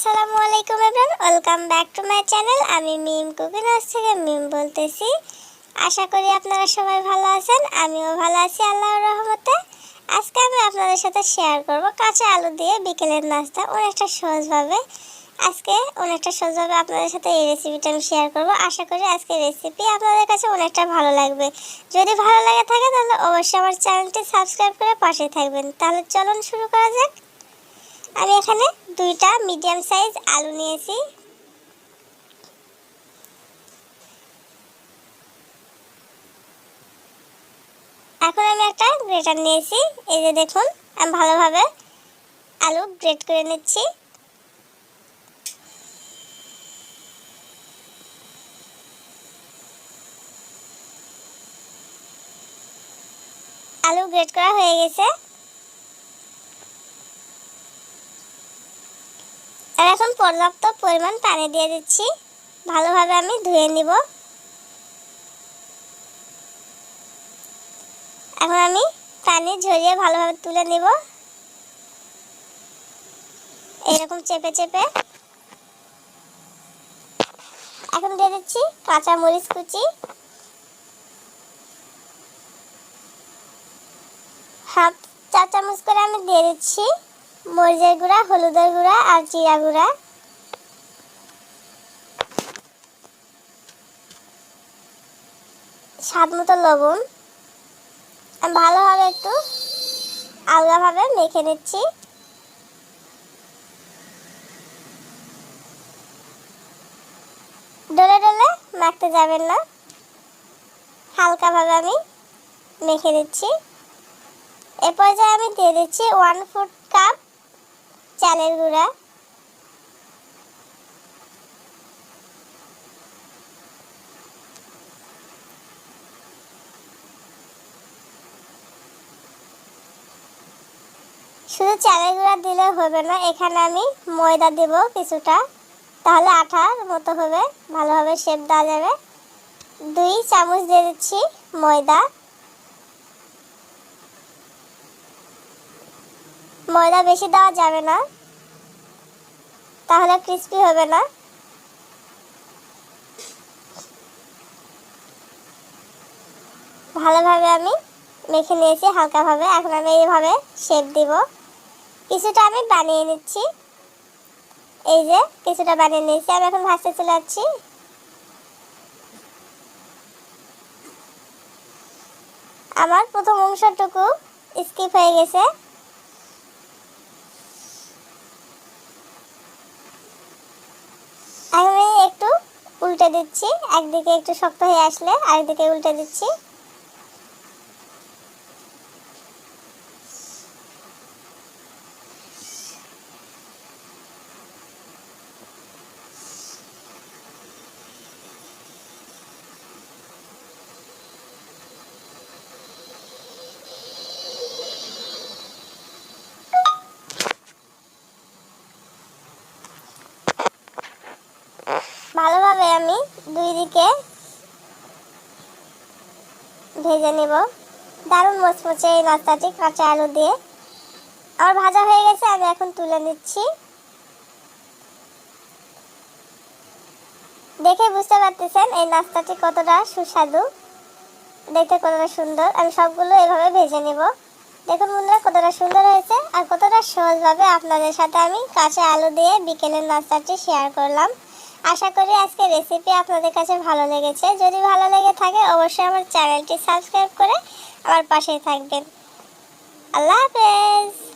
আসসালামু আলাইকুম everyone welcome back to my channel আমি মিম কুকিং হাউস থেকে মিম বলতেছি। আশা করি আপনারা সবাই ভালো আছেন, আমিও ভালো আছি, আল্লাহর রহমতে। আজকে আমি আপনাদের সাথে শেয়ার করব কাঁচা আলু দিয়ে বিকেলের নাস্তা, অনেকটা সহজভাবে। আজকে অনেকটা সহজভাবে আপনাদের সাথে এই রেসিপিটা আমি শেয়ার করব। আশা করি আজকে রেসিপি আপনাদের কাছে অনেকটা ভালো লাগবে। যদি ভালো লাগে থাকে তাহলে অবশ্যই আমার চ্যানেলটি সাবস্ক্রাইব করে পাশে থাকবেন। তাহলে চলুন শুরু করা যাক। আমি এখানে দুইটা মিডিয়াম সাইজ আলু নিয়েছি। এখন আমি একটা গ্রেটার নিয়েছি। এই যে দেখুন, আমি ভালোভাবে আলু গ্রেট করে নিচ্ছি। আলু গ্রেট করা হয়ে গেছে। আর এখন পর্যাপ্ত পরিমাণ পানি দিয়ে দিচ্ছি। ভালোভাবে আমি ধুয়ে নিব। এখন আমি পানি ঝরিয়ে ভালোভাবে তুলে নিব। এরকম চেপে চেপে। এখন দিয়ে দিচ্ছি কাঁচা মরিচ কুচি। হাফ চা চামচ করে আমি দিয়ে দিচ্ছি। মরিচের গুঁড়া, হলুদের গুঁড়া আর জিরা গুঁড়া। স্বাদ মতো লবণ। ভালোভাবে একটু আলগাভাবে মেখে নিচ্ছি। ডলে ডলে মাখতে যাবেন না। হালকাভাবে আমি মেখে দিচ্ছি এ পর্যায়ে আমি দিয়ে দিচ্ছি ওয়ান ফুট কাপ চালের গুঁড়া শুধু চালের গুঁড়া দিলে হবে না, এখানে আমি ময়দা দেব কিছুটা। তাহলে আঠার মতো হবে, ভালোভাবে শেপ দেওয়া যাবে। দুই চামচ দিয়ে দিচ্ছি ময়দা। ময়দা বেশি দেওয়া যাবে না। তাহলে ক্রিস্পি হবে না। ভালোভাবে আমি মেখে নিয়েছি, হালকাভাবে। এখন আমি এইভাবে শেপ দিব। কিছুটা আমি বানিয়ে নিচ্ছি। এই যে, কিছুটা বানিয়ে নিয়েছি। আমি এখন ভাজতে চলে যাচ্ছি। আমার প্রথম অংশটুকু স্কিপ হয়ে গেছে আমি একটু উল্টে দিচ্ছি একদিকে একটু শক্ত হয়ে আসলে আরেকদিকে উল্টে দিচ্ছি ভালোভাবে আমি দিকে ভেজে নেব। দারুণ মচমচে এই নাস্তাটি কাঁচা আলু দিয়ে। আমার ভাজা হয়ে গেছে, আমি এখন তুলে নিচ্ছি। দেখে বুঝতে পারতেছেন এই নাস্তাটি কতটা সুস্বাদু, দেখতে কতটা সুন্দর। আমি সবগুলো এভাবে ভেজে নেব। দেখুন বন্ধুরা, কতটা সুন্দর হয়েছে আর কতটা সহজভাবে আপনাদের সাথে আমি কাঁচা আলু দিয়ে বিকেলের নাস্তাটি শেয়ার করলাম। আশা করি আজকে রেসিপি আপনাদের কাছে ভালো লেগেছে। যদি ভালো লেগে থাকে, অবশ্যই আমার চ্যানেলটি সাবস্ক্রাইব করে আমার পাশেই থাকবেন। আল্লাহ হাফেজ!